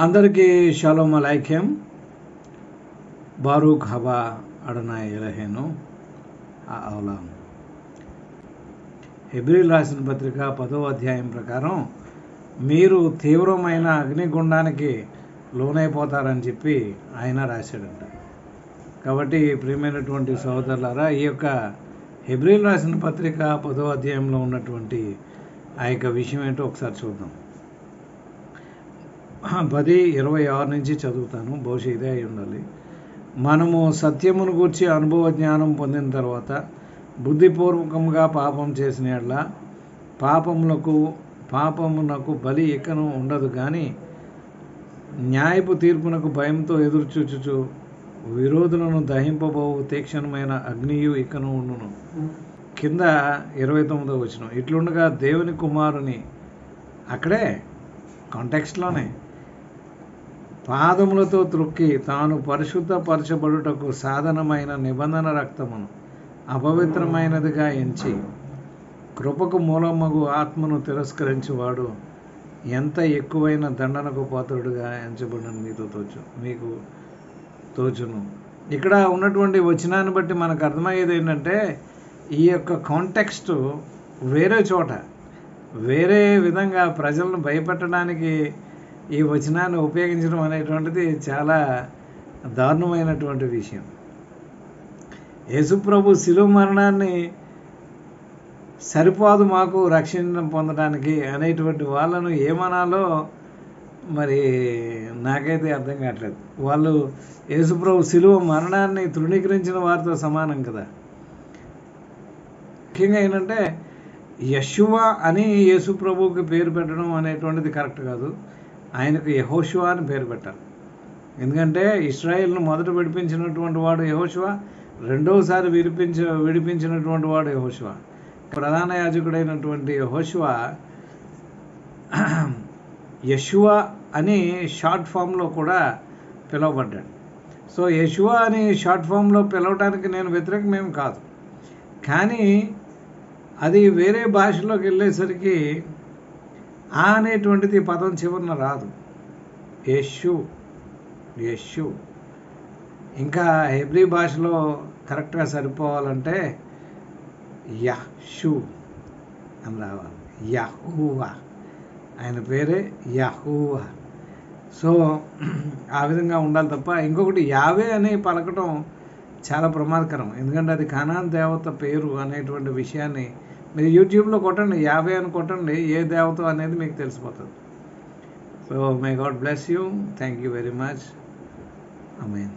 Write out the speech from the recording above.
అందరికీ shalom అలైఖ్యం Baruch హబా అడనా ఎలహేను. అవలాం. హెబ్రిల్ రాసిన పత్రిక పదో అధ్యాయం ప్రకారం మీరు తీవ్రమైన అగ్నిగుండానికి లోనైపోతారని చెప్పి ఆయన రాశాడంట. కాబట్టి ప్రియమైనటువంటి సహోదరులారా ఈ యొక్క హెబ్రిల్ రాసిన పత్రిక పదో అధ్యాయంలో ఉన్నటువంటి ఆ యొక్క విషయం ఏంటో ఒకసారి చూద్దాం. పది ఇరవై ఆరు నుంచి చదువుతాను. బహుశా ఇదే అయి ఉండాలి. మనము సత్యమును గూర్చి అనుభవ జ్ఞానం పొందిన తర్వాత బుద్ధిపూర్వకంగా పాపం చేసిన ఎడ్ల పాపములకు పాపమునకు బలి ఇకను ఉండదు కానీ న్యాయపు తీర్పునకు భయంతో ఎదురుచూచుచు విరోధులను దహింపబోవు తీక్షణమైన అగ్నియు ఇకను ఉండును. కింద ఇరవై తొమ్మిదో వచ్చిన ఇట్లుండగా దేవుని కుమారుని అక్కడే కాంటెక్స్ట్లోనే పాదములతో త్రొక్కి తాను పరిశుద్ధపరచబడుటకు సాధనమైన నిబంధన రక్తమును అపవిత్రమైనదిగా ఎంచి కృపకు మూలమగు ఆత్మను తిరస్కరించేవాడు ఎంత ఎక్కువైన దండనకు పాత్రుడుగా ఎంచబడిన మీతో తోచు మీకు తోచును. ఇక్కడ ఉన్నటువంటి వచనాన్ని బట్టి మనకు అర్థమయ్యేది ఏంటంటే ఈ యొక్క కాంటెక్స్ట్ వేరే చోట వేరే విధంగా ప్రజలను భయపెట్టడానికి ఈ వచనాన్ని ఉపయోగించడం అనేటువంటిది చాలా దారుణమైనటువంటి విషయం. యేసుప్రభు శిలువ మరణాన్ని సరిపోదు మాకు రక్షణ పొందడానికి అనేటువంటి వాళ్ళను ఏమనాలో మరి నాకైతే అర్థం కావట్లేదు. వాళ్ళు యేసుప్రభు శిలువ మరణాన్ని తృణీకరించిన వారితో సమానం కదా. ముఖ్యంగా ఏంటంటే యశువ అని యేసుప్రభుకి పేరు పెట్టడం అనేటువంటిది కరెక్ట్ కాదు. ఆయనకు యహోశువ అని పేరు పెట్టారు ఎందుకంటే ఇస్రాయిల్ను మొదట విడిపించినటువంటి వాడు యహోశువ రెండవసారి విడిపించ విడిపించినటువంటి వాడు యహోశువ ప్రధాన యాజకుడైనటువంటి యహోశువ యశువ అని షార్ట్ ఫామ్లో కూడా పిలువబడ్డాడు. సో యశువ అని షార్ట్ ఫామ్లో పిలవడానికి నేను వ్యతిరేకమేం కాదు. కానీ అది వేరే భాషలోకి వెళ్ళేసరికి ఆ అనేటువంటిది పదం చివరిన రాదు. యశు యశు ఇంకా హెబ్రీ భాషలో కరెక్ట్గా సరిపోవాలంటే యహ్షు అని రావాలి. యహూవా. ఆయన పేరే యహూవా. సో ఆ విధంగా ఉండాలి తప్ప ఇంకొకటి యావే అని పలకటం చాలా ప్రమాదకరం. ఎందుకంటే అది ఖానాన్ దేవత పేరు అనేటువంటి విషయాన్ని మీరు యూట్యూబ్లో కొట్టండి యాభై అని కొట్టండి ఏ దేవత అనేది మీకు తెలిసిపోతుంది. So may god bless you thank you very much I mean